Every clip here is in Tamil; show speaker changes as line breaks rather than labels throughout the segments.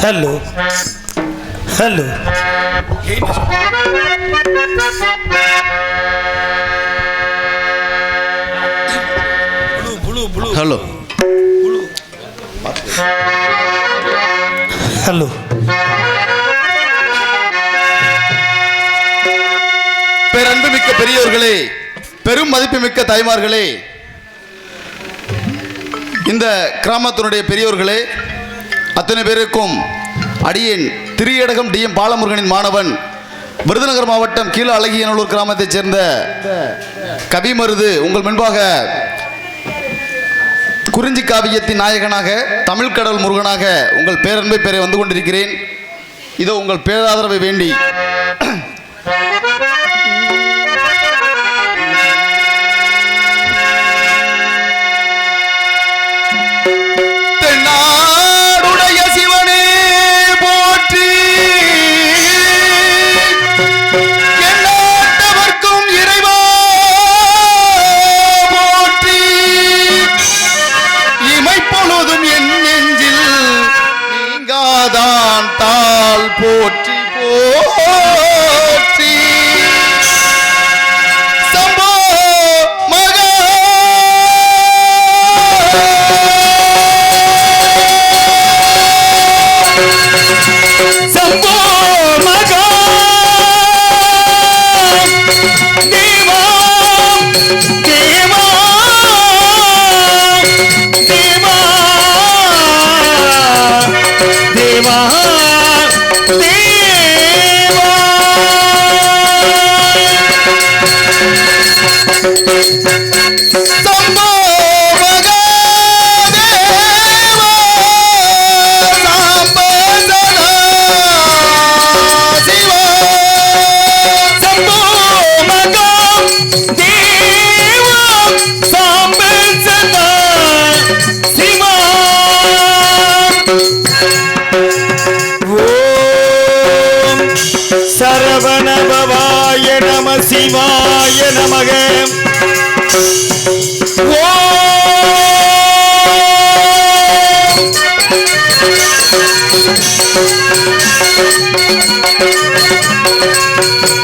হ্যালো হ্যালো
হ্যালো
হ্যালো
பேரன்புமிக்க பெரியோர்களே பெரும் மதிப்புமிக்க தாய்மார்களே இந்த கிராமத்தினுடைய பெரியோர்களே அத்தனை பேருக்கும் அடியேன் திரியடகம் டி எம் பாலமுருகனின் மாணவன் விருதுநகர் மாவட்டம் கீழ அழகியநல்லூர் கிராமத்தைச் சேர்ந்த கவிமருது உங்கள் முன்பாக குறிஞ்சி காவியத்தின் நாயகனாக தமிழ் கடல் முருகனாக உங்கள் பேரன்பை பெற வந்து கொண்டிருக்கிறேன். இதோ உங்கள் பேராதரவை வேண்டி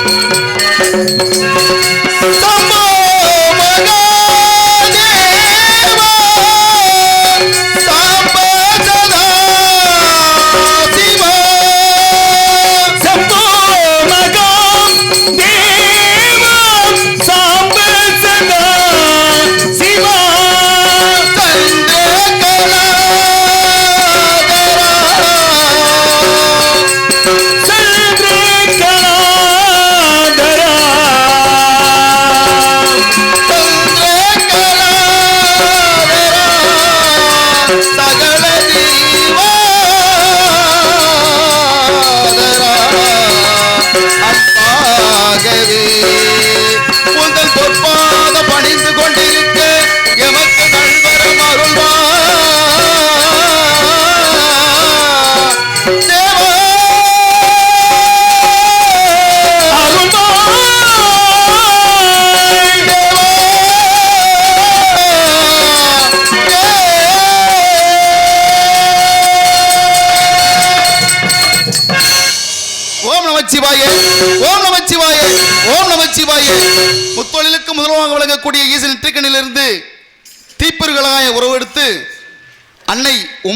Thank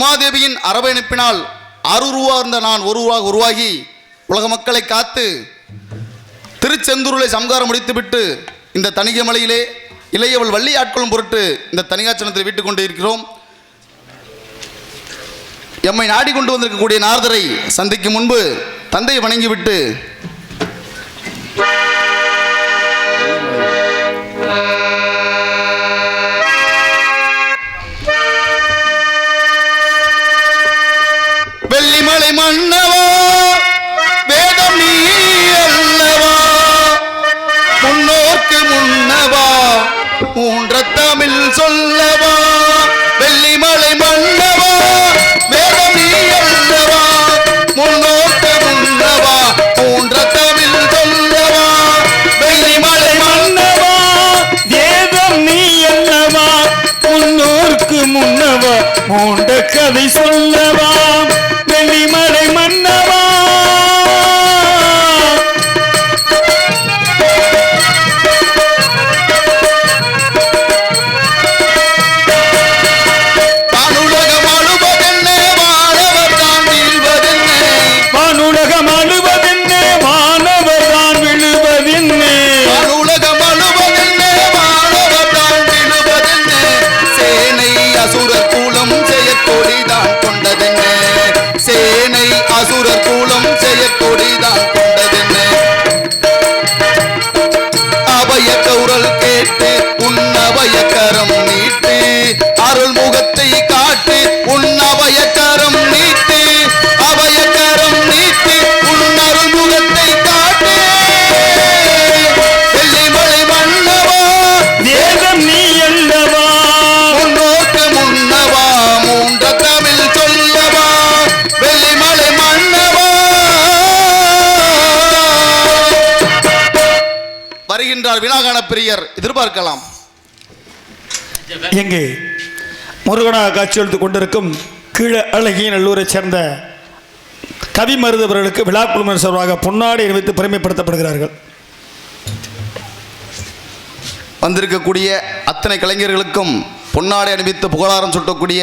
உமாதேவியின் அரவணைப்பினால் இருந்த நான் ஒருவராக உருவாகி உலக மக்களை காத்து திருச்செந்தூரிலே சம்காரம் முடித்துவிட்டு இந்த தணிகை மலையிலே இளையவள் வள்ளி ஆட்களும் பொருட்டு இந்த தனிகாச்சனத்தில் விட்டு கொண்டு இருக்கிறோம். எம்மை நாடி கொண்டு வந்திருக்கக்கூடிய நாரதரை சந்திக்கும் முன்பு தந்தையை வணங்கிவிட்டு கதை சொல்லவா? வெளிமலை மன்னவா? வருகின்றார் வினாகான பிரியர் எதிர்பார்க்கலாம்.
எங்கே? முருகனாக காட்சியளித்துக் கொண்டிருக்கும் கீழ அழகிய நல்லூரைச் சேர்ந்த கவி மருதவர்களுக்கு விழா குழுமர் சார்பாக பொன்னாடை அணிவித்து பெருமைப்படுத்தப்படுகிறார்கள்.
வந்திருக்கக்கூடிய அத்தனை கலைஞர்களுக்கும் பொன்னாடை அணிவித்து புகழாரம் சுட்டக்கூடிய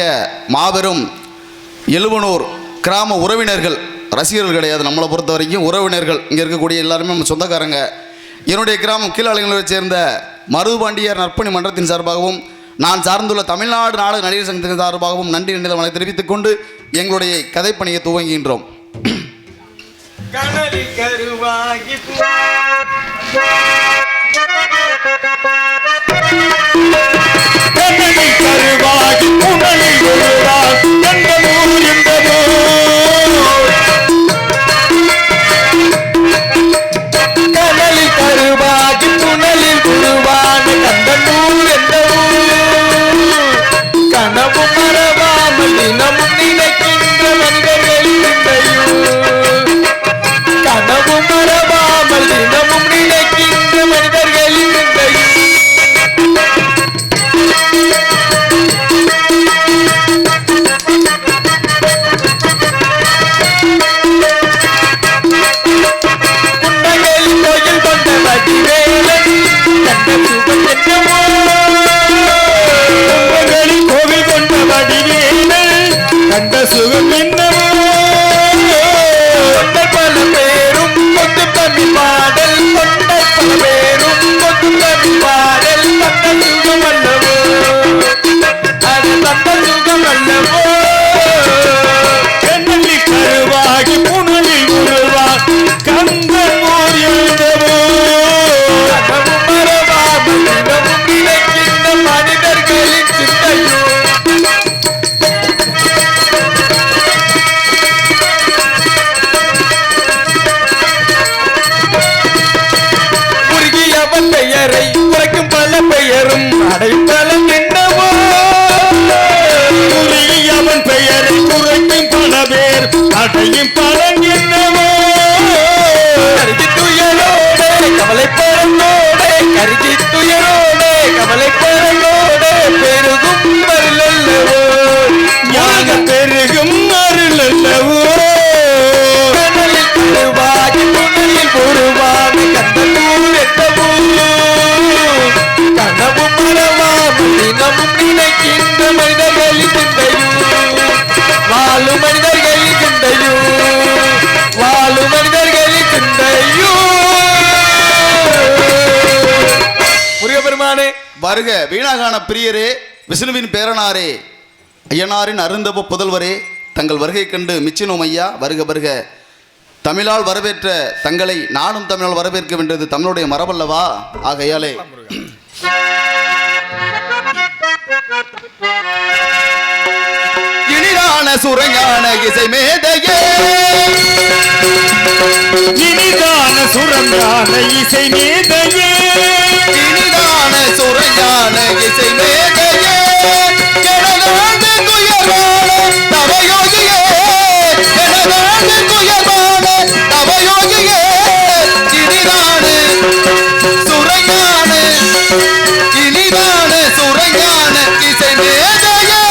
மாபெரும் எழுவனூர் கிராம உறவினர்கள் ரசிகர்கள் கிடையாது. நம்மளை பொறுத்த வரைக்கும் உறவினர்கள் இங்கே இருக்கக்கூடிய எல்லாருமே நம்ம சொந்தக்காரங்க. என்னுடைய கிராமம் கீழாளிகளை சேர்ந்த மருதுபாண்டியர் நற்பணி மன்றத்தின் சார்பாகவும் நான் சார்ந்துள்ள தமிழ்நாடு நாடக நடிகர் சங்கத்தின் சார்பாகவும் நன்றி நினைதலை தெரிவித்துக் கொண்டு எங்களுடைய கதைப்பணியை துவங்குகின்றோம்.
கருவாகி
புனலில்
பெயரை உரைக்கும் பல பெயரும் அடைப்பலம் என்னவோ
அவன் பெயரை குறைக்கும் பல பேர் அடையும் பலன் என்னவோ?
கருதி துயரோடே கவலை பெறலோடே கருதி பெருமானே
வருக வீணாகான பிரியரே விஷ்ணுவின் பேரனாரே ஐயனாரின் அருந்தப புதல்வரே தங்கள் வருகை கண்டு மிச்சினோம் ஐயா வருக வருக. தமிழால் வரவேற்ற தங்களை நானும் தமிழால் வரவேற்க வேண்டியது தமிழுடைய மரபல்லவா? ஆகையாலே. இனிதான சுரங்கான இசை மேதையே.
இனிதான சுரங்கான இசை மேதையே.
இனிதான சுரையான இசை மேதையே எனதாண்டு குயர்வான தவயோகியே. எனதாண்டு குயர்வான தவயோகியே. இனிதான சுரஞான இனிதான சுரஞான இசை மேதையே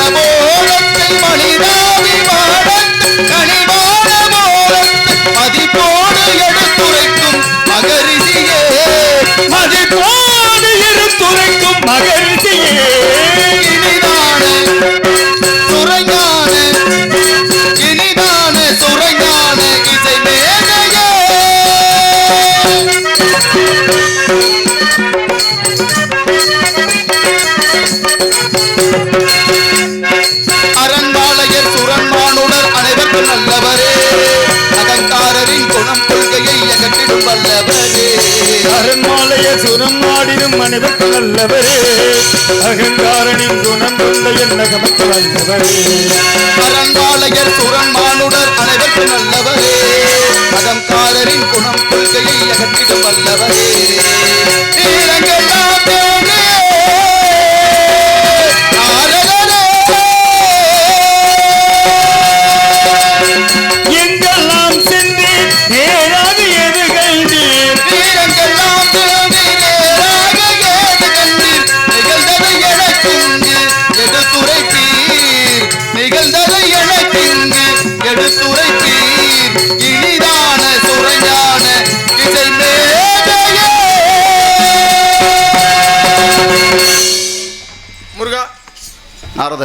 கனிவான போலத்தை மனிதாபிமானத்தை
நாடிடும் நல்லவரே. அகங்காரனின் குணம் கொண்ட என்ன கமக்கு வந்தவரே
அரண்பாளையர் சுரண்மானுடர் அனைவருக்கு நல்லவரே. அகங்காரரின் குணம் கொள்கையை அகற்றிடும் வல்லவரே. ஈரங்கெல்லாம்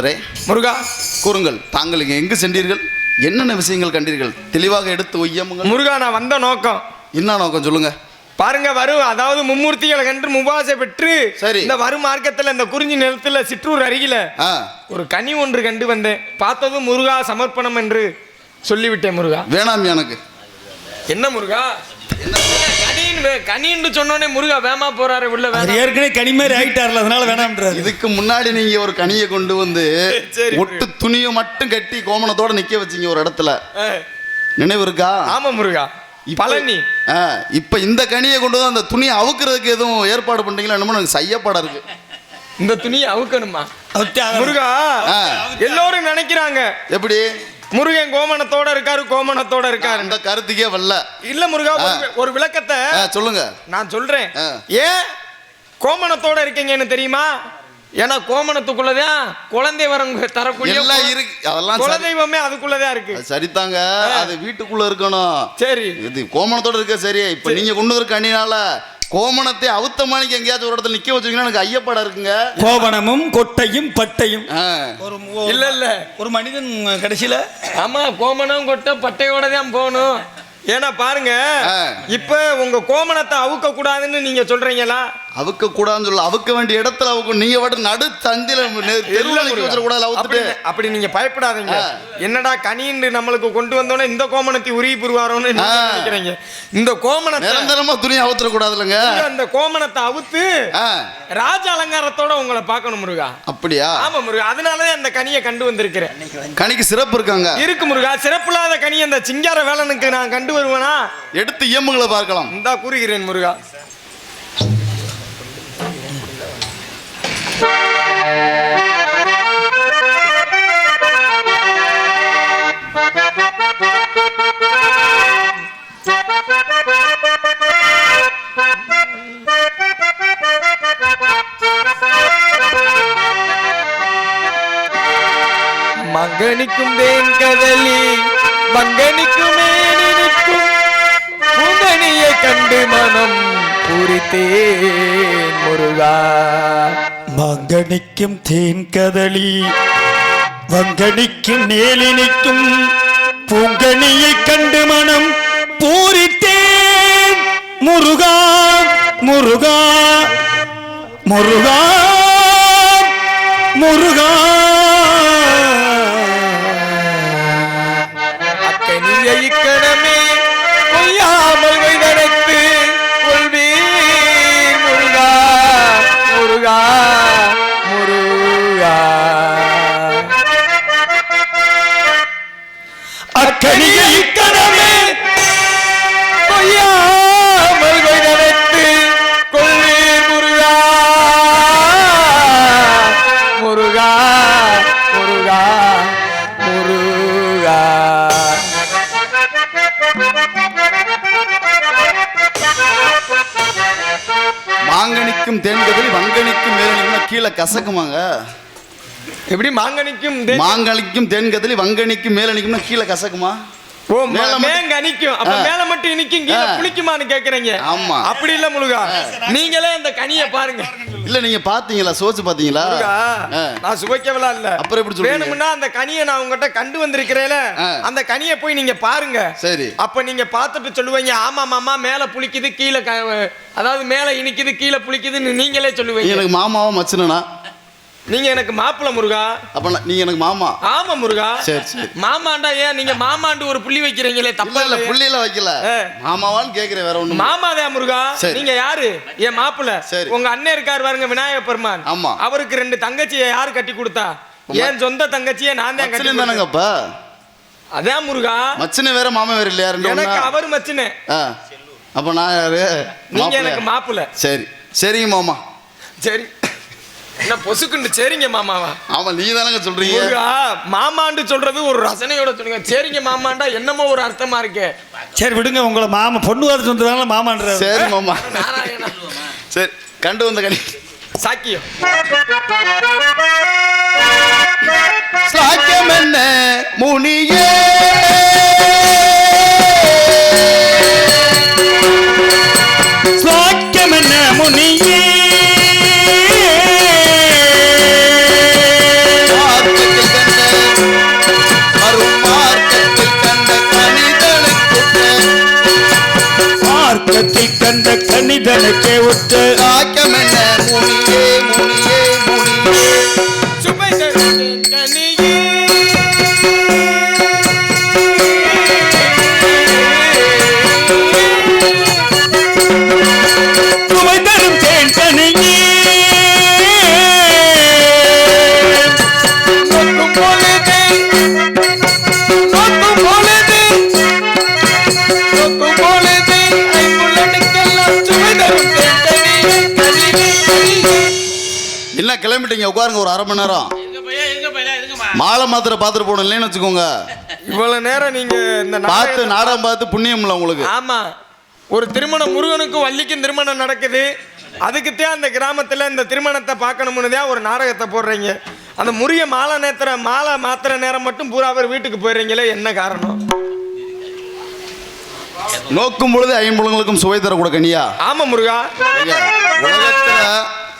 நாரதரே
முருகா.
கூறுங்கள் தாங்கள் இங்கே எங்கு சென்றீர்கள்? என்னென்ன விஷயங்கள் கண்டீர்கள்? தெளிவாக எடுத்து ஒய்யமுங்கள்
முருகா நான் வந்த நோக்கம்.
என்ன நோக்கம் சொல்லுங்க.
பாருங்க வரும் அதாவது மும்மூர்த்திகளை கன்று முபாசை பெற்று
சரி.
இந்த வரும் மார்க்கத்துல இந்த குறிஞ்சி நிலத்துல சிற்றூர் அருகில ஒரு கனி ஒன்று கண்டு வந்தேன். பார்த்ததும் முருகா சமர்ப்பணம் என்று சொல்லிவிட்டேன் முருகா.
வேணாம் எனக்கு.
என்ன முருகா? கனின்னு கனின்னு சொன்னோடனே முருகா வேமா போறாரு உள்ள வேணாம்.
ஏற்கனவே கனிமாரி ஆயிட்டார்ல அதனால வேணாம்ன்றாரு.
இதுக்கு முன்னாடி நீங்க ஒரு கனியை கொண்டு வந்து. ஒட்டு துணியை மட்டும் கட்டி கோமணத்தோட நிக்க வச்சீங்க ஒரு இடத்துல. நினைவு இருக்கா?
ஆமா முருகா.
இப்ப-
பழனி.
ஆ, இப்ப இந்த கனியை கொண்டு வந்து அந்த துணியை அவுக்குறதுக்கு எதுவும் ஏற்பாடு பண்றீங்களா? என்னமோ எனக்கு செய்யப்பட இருக்கு.
இந்த துணியை அவுக்கணுமா? முருகா
ஆ.
எல்லோரும் நினைக்கிறாங்க.
எப்படி?
முருகன் கோமணத்தோட இருக்காரு கோமணத்தோட இருக்காரு.
அந்த கருத்துக்கே வரல.
இல்ல முருகா ஒரு- விளக்கத்தை
சொல்லுங்க.
நான் சொல்றேன். ஏன் கோமணத்தோட இருக்கீங்கன்னு தெரியுமா? ஏன்னா கோமணத்துக்குள்ளதான் குழந்தை வரம் தரக்கூடிய
எல்லாம் இருக்கு. அதெல்லாம்.
குலதெய்வமே அதுக்குள்ளதான் இருக்கு.
அது சரிதாங்க. அது வீட்டுக்குள்ள இருக்கணும்.
சரி.
இது கோமணத்தோட இருக்க சரி இப்ப நீங்க கொண்டு வர கனினால கோமணத்தை அவுத்த மாணிக்கு எங்கேயாச்சும் ஒரு இடத்துல நிக்க வச்சீங்கன்னா எனக்கு ஐயப்படம் இருக்குங்க.
கோவணமும் கொட்டையும் பட்டையும். ஒரு
இல்ல இல்ல.
ஒரு மனிதன் கடைசியில?
ஆமா கோமணம் கொட்டை பட்டையோட தான் போகணும். ஏன்னா பாருங்க. இப்ப உங்க கோமணத்தை அவுக்க கூடாதுன்னு நீங்க சொல்றீங்களா?
அவுக்க கூடாதுன்னு சொல்ல அவுக்க வேண்டிய இடத்துல அவுக்கும் நீங்க பாட்டு நடு வச்சிட கூடாது
அப்படி நீங்க பயப்படாதீங்க. என்னடா கனின்னு நம்மளுக்கு கொண்டு வந்தோடனே இந்த கோமணத்தை உருவி புரிவாரோன்னு. நினைக்கிறீங்க. இந்த கோமணத்தை
நிரந்தரமா துணி அவுத்துற கூடாதுலங்க
அந்த கோமணத்தை அவுத்து ராஜ அலங்காரத்தோட உங்களை பார்க்கணும் முருகா.
அப்படியா?
ஆமா முருகா. அதனாலதான் அந்த கனியை கண்டு வந்திருக்கிறேன்.
கனிக்கு சிறப்பு இருக்காங்க.
இருக்கு முருகா. சிறப்பில்லாத கனி அந்த சிங்கார வேலனுக்கு நான் கண்டு வருவேனா?
எடுத்து இயம்புகளை பார்க்கலாம்.
இந்தா கூறுகிறேன் முருகா. மங்கனிக்கும் தேன் மங்கனிக்கும்
தேன் கதளி. வங்கனிக்கும் நேலினிக்கும் பூங்கணியை கண்டு மனம் பூரித்தேன். முருகா முருகா முருகா முருகா.
கசக்குமாங்க.
எப்படி மாங்கனிக்கும்
மாங்கனிக்கும் தேன்கதிரி வங்கனிக்கும் மேலனிக்கும்னா கீழே கசக்குமா?
ஓ மேங்க நிக்கும் அப்ப. மேல மட்டும் இனிக்கும் கீழே. புளிக்குமான்னு கேக்குறீங்க.
ஆமா.
அப்படி இல்ல முருகா. நீங்களே அந்த கனியை பாருங்க.
இல்ல நீங்க பாத்தீங்களா? சோச்சு பாத்தீங்களா.
நான் சுவைக்கவெல்லாம் இல்ல.
அப்புறம் எப்படி?
வேணும்னா அந்த கனியை நான் உங்ககிட்ட கண்டு வந்திருக்கிறேல. அந்த கனியை போய் நீங்க பாருங்க.
சரி.
அப்ப நீங்க பார்த்துட்டு சொல்லுவீங்க ஆமா மாமா மேல புளிக்குது கீழே அதாவது மேல இனிக்குது கீழே புளிக்குதுன்னு நீங்களே சொல்லுவீங்க.
எனக்கு மாமாவா மச்சனா
நீங்க எனக்கு மாப்பிள்ள முருகா?
அப்ப நீங்க எனக்கு மாமா.
ஆமா முருகா.
சரி, சரி.
மாமாண்டா ஏன் நீங்க மாமாண்டு ஒரு புள்ளி வைக்கிறீங்களே தப்பா
இல்ல
இல்ல
புள்ளியில வைக்கல. மாமாவான்னு கேக்குறேன் வேற ஒண்ணு
மாமாதே முருகா. நீங்க யாரு? என் மாப்பிள்ள.
சரி.
உங்க அண்ணன் இருக்காரு பாருங்க விநாயக பெருமான்.
ஆமா.
அவருக்கு ரெண்டு தங்கச்சியை யாரு கட்டி கொடுத்தா? என் சொந்த தங்கச்சியை நான் தான் கட்டி
மச்சனே தானங்க
கொடுத்தேன்.
அப்ப?
அதான் முருகா.
மச்சனே வேற மாமா வேற இல்லையா ரெண்டு
எனக்கு? அவர் மச்சினே.
அப்ப நான் யாரு?
நீங்க? எனக்கு மாப்பிள்ள.
சரி. சரிங்க மாமா.
சரி. என்ன பொசுக்குண்டு? சரிங்க மாமாவா?
ஆமா நீ தானங்க சொல்றீங்க
மாமாண்டு சொல்றது ஒரு ரசனையோட சொல்லுங்க. சரிங்க மாமாண்டா என்னமோ ஒரு அர்த்தமா இருக்கே.
சரி விடுங்க உங்களை மாமா பொண்ணு வரது வந்ததால மாமான்ற
சரி மாமா.
நாராயணா
சரி கண்டு வந்த கனி
சாக்கியம்.
சாக்கியம் என்ன? முனியே. மார்க்கத்தில் கண்ட
கணிதனுக்கே உற்ற.
சாக்கியம் உட்காருங்க ஒரு அரை மணி நேரம். மாலை மாத்திரை பார்த்துட்டு போகணும் இல்லைன்னு வச்சுக்கோங்க.
இவ்வளவு நேரம் நீங்க இந்த
பார்த்து
நாடகத்தை
நாடகம் பார்த்து புண்ணியம்ல உங்களுக்கு.
ஆமா. ஒரு திருமணம் முருகனுக்கும் வள்ளிக்கும் திருமணம் நடக்குது. அதுக்குத்தான் அந்த கிராமத்துல இந்த திருமணத்தை பார்க்கணும்னு தான் ஒரு நாடகத்தை போடுறீங்க. அந்த முறிய மாலை நேத்திர மாலை மாத்திர நேரம் மட்டும் பூரா பேர் வீட்டுக்கு போயிடுறீங்களே என்ன காரணம்?
நோக்கும் பொழுது ஐம்புலங்களுக்கும் சுவை தரக்கூட கனியா
ஆமா முருகா.
ஐயா,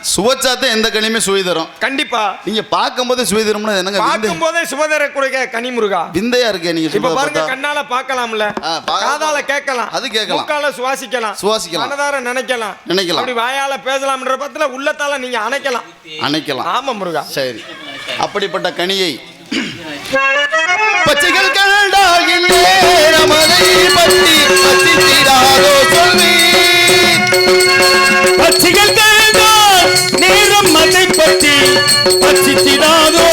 உலகத்துல சுவைச்சாத்த எந்த கனியுமே சுவை தரும்.
கண்டிப்பா.
நீங்க பார்க்கும்போது சுவை தரும்னா என்னங்க விந்தை-
பார்க்கும் போதே சுபதர குறைக்க கனி முருகா
விந்தையா இருக்கே நீங்க
இப்ப பாருங்க. கண்ணால பார்க்கலாம்ல. காதால கேட்கலாம்.
அது கேட்கலாம்.
மூக்கால சுவாசிக்கலாம்.
சுவாசிக்கலாம்.
மனதார நினைக்கலாம்.
நினைக்கலாம்.
அப்படி வாயால பேசலாம்ன்ற பத்தில உள்ளத்தால நீங்க அணைக்கலாம்.
அணைக்கலாம்.
ஆமா முருகா.
சரி. அப்படிப்பட்ட கனியை பச்சைகள் கண்டாகின் நேரமதை பற்றி பசித்திடாதோ சொல்வி
பச்சிகள் நேரம் பற்றி பச்சித்திடாதோ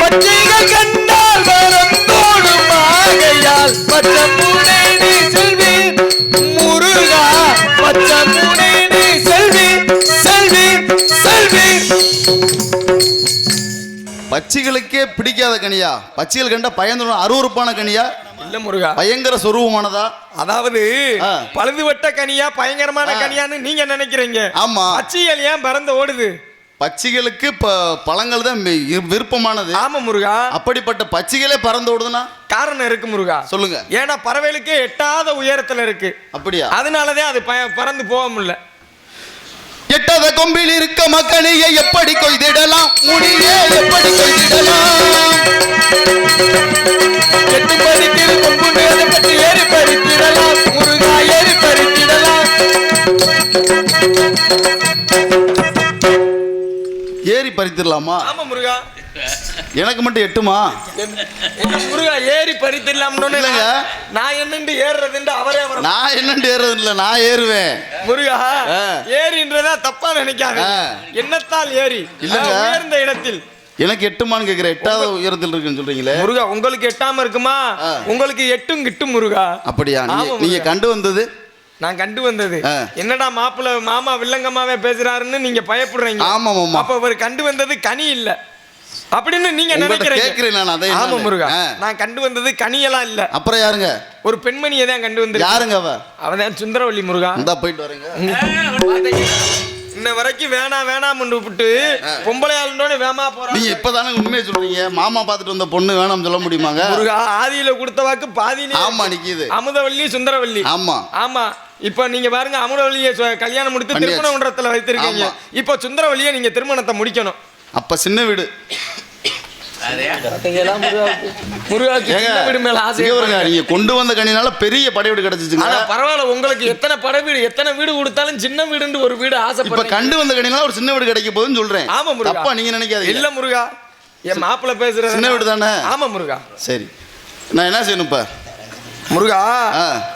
பச்சைகள் கண்டால் வரந்தோடும் ஆகையால் பச்சை பூனை செல்வி. முருகா பச்சை பூனை செல்வி. செல்வி செல்வி.
பச்சிகளுக்கே பிடிக்காத கனியா. பச்சிகள் கண்ட பயந்துடும் அருவருப்பான கனியா.
இல்ல முருகா.
பயங்கர சொருவமானதா?
அதாவது
ஆ.
பழுதுபட்ட கனியா பயங்கரமான. கனியான்னு நீங்க நினைக்கிறீங்க.
ஆமா.
பச்சைகள் ஏன் பறந்து ஓடுது.
பச்சிகளுக்கு பழங்கள் தான் விருப்பமானது.
ஆமா முருகா.
அப்படிப்பட்ட பச்சிகளே பறந்து ஓடுதுன்னா?
காரணம் இருக்கு முருகா.
சொல்லுங்க.
ஏன்னா பறவைகளுக்கே எட்டாத உயரத்துல இருக்கு.
அப்படியா?
அதனாலதான் அது பறந்து போக முடியல.
எட்டாத கொம்பில் இருக்க மக்களியை எப்படி கொய்திடலாம்? முடியே எப்படி கொய்திடலாம்?
எட்டு பறிக்கிற கொம்புண்டு அதை பற்றி ஏறி பறித்திடலாம். முருகா ஏறி பறித்திடலாம்.
ஏறி பறித்திடலாமா?
ஆமா முருகா.
எனக்கு மட்டும் எட்டுமா
முருகா ஏறி பறித்திடலாம்னு
இல்லைங்க.
நான் என்னண்டு ஏறுறதுண்டு அவரே அவரை
நான் என்னன்னு ஏறது இல்லை நான் ஏறுவேன்
முருகா. ஏறின்றதா தப்பா நினைக்காத. என்னத்தால் ஏறி
இல்லைங்க.
உயர்ந்த இடத்தில்
எனக்கு எட்டுமான்னு கேட்குறேன் எட்டாவது உயரத்தில் இருக்குன்னு சொல்றீங்களே
முருகா உங்களுக்கு எட்டாம இருக்குமா. உங்களுக்கு எட்டும் கிட்டும் முருகா
அப்படியா நீங்க-. கண்டு வந்தது
நான் கண்டு வந்தது. என்னடா மாப்பிள்ள மாமா வில்லங்கமாவே பேசுறாருன்னு நீங்க பயப்படுறீங்க
ஆமா.
அப்ப அவர் கண்டு வந்தது கனி இல்ல அப்படின்னு நீங்க நினைக்கிறீங்க. ஆமா. முருகா. நான் கண்டு வந்தது கனியெல்லாம் இல்ல.
அப்புறம் யாருங்க?
ஒரு பெண்மணியை தான் கண்டு வந்து
யாருங்க அவ?
அவதான் சுந்தரவள்ளி முருகா.
இந்தா போயிட்டு வரேங்க.
இன்ன வரைக்கும் வேணாம் வேணாம்னு விட்டு பொம்பளை வேமா போறான்.
நீங்க இப்பதானே உண்மையை சொல்றீங்க. மாமா பார்த்துட்டு வந்த பொண்ணு வேணாம்னு சொல்ல முடியுமாங்க?
முருகா ஆதியில கொடுத்த வாக்கு பாதியிலே
ஆமா நிக்குது.
அமுதவள்ளி சுந்தரவள்ளி
ஆமா.
ஆமா. இப்ப நீங்க பாருங்க அமுதவள்ளியை கல்யாணம் முடித்து. திருமண மன்றத்துல வைத்திருக்கீங்க. இப்ப சுந்தரவள்ளியை நீங்க திருமணத்தை முடிக்கணும்.
அப்ப சின்ன வீடு.
ஆசை
நீங்க கொண்டு வந்த கனினால பெரிய படையீடு கிடைச்சிச்சுங்க.
பரவாயில்ல உங்களுக்கு எத்தனை படை வீடு எத்தனை வீடு கொடுத்தாலும் சின்ன வீடுன்னு ஒரு வீடு
இப்ப
ஆசைப்படுறீங்க
கண்டு வந்த கனினால ஒரு சின்ன வீடு கிடைக்க போகுதுன்னு சொல்றேன்.
ஆமா முருகா.
நீங்க நினைக்காதீங்க.
இல்ல முருகா. என் மாப்பிள்ள பேசுற
சின்ன வீடு தானே?
ஆமா முருகா.
சரி. நான் என்ன செய்யணும் இப்ப?
முருகா.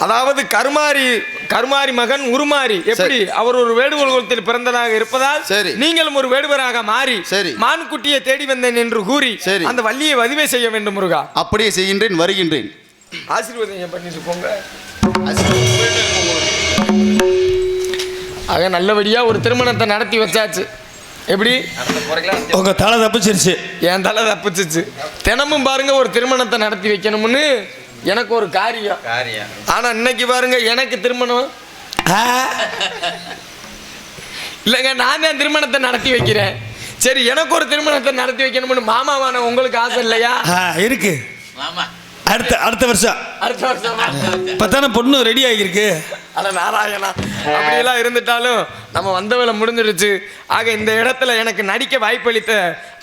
அதாவது கருமாரி கருமாரி மகன் உருமாறி எப்படி? அவர் ஒரு வேடுகோள் குலத்தில் பிறந்ததாக இருப்பதால்
சரி.
நீங்களும் ஒரு வேடுவராக மாறி
சரி.
மான்குட்டியை தேடி வந்தேன் என்று கூறி
சரி.
அந்த வள்ளியை வதிவை செய்ய வேண்டும் முருகா.
அப்படியே செய்கின்றேன் வருகின்றேன்.
ஆசீர்வாதம் பண்ணிட்டு போங்க. ஆக நல்லபடியா ஒரு திருமணத்தை நடத்தி வச்சாச்சு. எப்படி?
உங்க தலை தப்பிச்சிருச்சு.
என் தலை தப்பிச்சிச்சு. தினமும் பாருங்க ஒரு திருமணத்தை நடத்தி வைக்கணும்னு. எனக்கு ஒரு காரியம். ஆனா இன்னைக்கு பாருங்க எனக்கு திருமணம். இல்லைங்க நான் தான் திருமணத்தை நடத்தி வைக்கிறேன். சரி எனக்கு ஒரு திருமணத்தை நடத்தி வைக்கணும்னு மாமாவான உங்களுக்கு ஆசை இல்லையா?
இருக்கு. அடுத்த அடுத்த வருஷம்.
அடுத்த வருஷமா?
இப்பதானே பொண்ணு ரெடி ஆகியிருக்கு.
அட நாராயணா அப்படியெல்லாம் இருந்துட்டாலும் நம்ம வந்த வேலை முடிஞ்சிருச்சு ஆக இந்த இடத்துல எனக்கு நடிக்க வாய்ப்பளித்த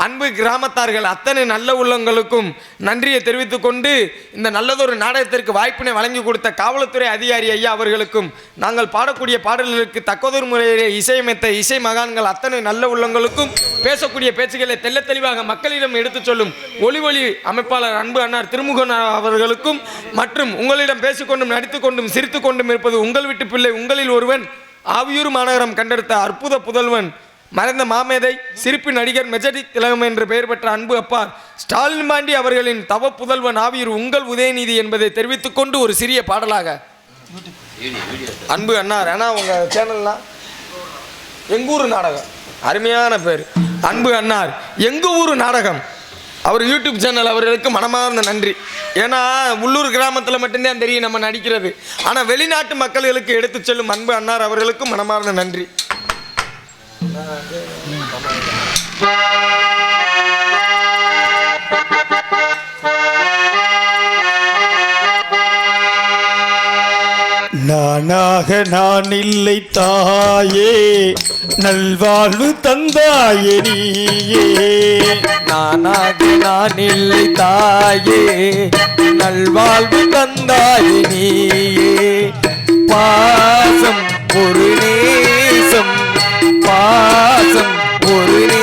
அன்பு கிராமத்தார்கள் அத்தனை நல்ல உள்ளங்களுக்கும் நன்றியை தெரிவித்துக் கொண்டு இந்த நல்லதொரு நாடகத்திற்கு வாய்ப்பினை வழங்கி கொடுத்த காவல்துறை அதிகாரி ஐயா அவர்களுக்கும் நாங்கள் பாடக்கூடிய பாடல்களுக்கு தக்கதொரு முறையிலே இசையமைத்த இசை மகான்கள் அத்தனை நல்ல உள்ளங்களுக்கும் பேசக்கூடிய பேச்சுகளை தெல்ல தெளிவாக மக்களிடம் எடுத்துச் சொல்லும் ஒளி ஒளி அமைப்பாளர் அன்பு அண்ணார் திருமுகன் அவர்களுக்கும் மற்றும் உங்களிடம் பேசிக்கொண்டும் நடித்துக்கொண்டும் சிரித்துக்கொண்டும் இருப்பது உங்கள் வீட்டு பிள்ளை உங்களில் ஒருவன் ஆவியூர் மாநகரம் கண்டெடுத்த அற்புத புதல்வன். மறைந்த மாமேதை சிரிப்பு நடிகர் மெஜடிக் திலகம் என்று பெயர் பெற்ற அன்பு அப்பா ஸ்டாலின் பாண்டி அவர்களின் தவ புதல்வன் ஆவியூர் உங்கள் உதயநிதி என்பதை தெரிவித்துக் கொண்டு ஒரு சிறிய பாடலாக. அன்பு அண்ணார் ஏன்னா உங்கள் சேனல்லாம் எங்கூர் நாடகம்? அருமையான பேர். அன்பு அண்ணார் எங்கள் ஊர் நாடகம்? அவர் யூடியூப் சேனல் அவர்களுக்கு மனமார்ந்த நன்றி. ஏன்னா உள்ளூர் கிராமத்தில் மட்டும்தான் தெரியும் நம்ம நடிக்கிறது. ஆனால் வெளிநாட்டு மக்களுக்கு எடுத்துச் செல்லும் அன்பு அன்னார் அவர்களுக்கும் மனமார்ந்த நன்றி.
நானாக நான் இல்லை தாயே நல்வாழ்வு தந்தாயே நீயே.
நானாக நான் இல்லை தாயே நல்வாழ்வு தந்தாயே நீயே. பாசம் ஒரு நேசம் பாசம் ஒரு நேசம்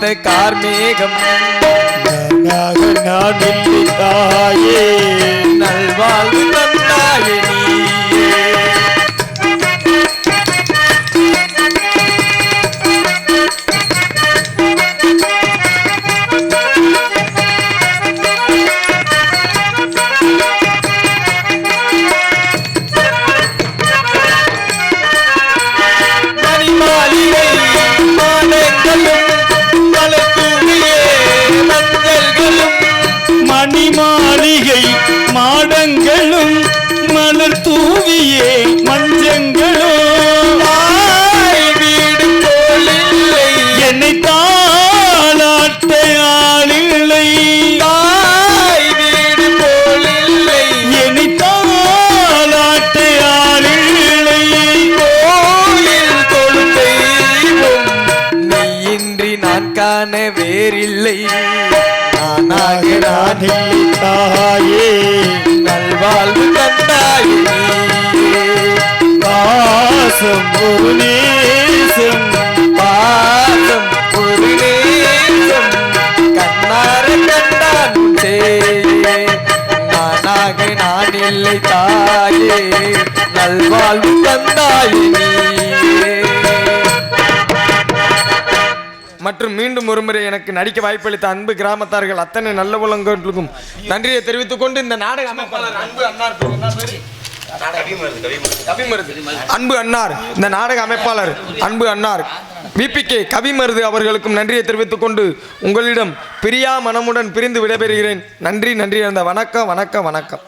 நீர் வார்த்த கார்மேகம்
நான் இல்லை தாயே.
நல்வாழ்வு நேசம் ஒரு நேசம் பாதம் ஒரு நேசம். கண்ணார கண்டான் நானாக நான்
இல்லை தாயே
நல்வாழ்வு தந்தாயே மற்றும் மீண்டும் ஒருமுறை எனக்கு நடிக்க வாய்ப்பளித்த அன்பு கிராமத்தார்கள் அத்தனை நல்ல உலகங்களுக்கும் நன்றியை தெரிவித்துக் கொண்டு இந்த நாடக அமைப்பாளர் அன்பு அன்னார். அன்பு அன்னார் இந்த நாடக அமைப்பாளர் அன்பு அன்னார். விபிகே கவிமருது அவர்களுக்கும் நன்றியை தெரிவித்துக் கொண்டு உங்களிடம் பிரியா மனமுடன் பிரிந்து விடைபெறுகிறேன். நன்றி நன்றி அந்த வணக்கம் வணக்கம் வணக்கம்.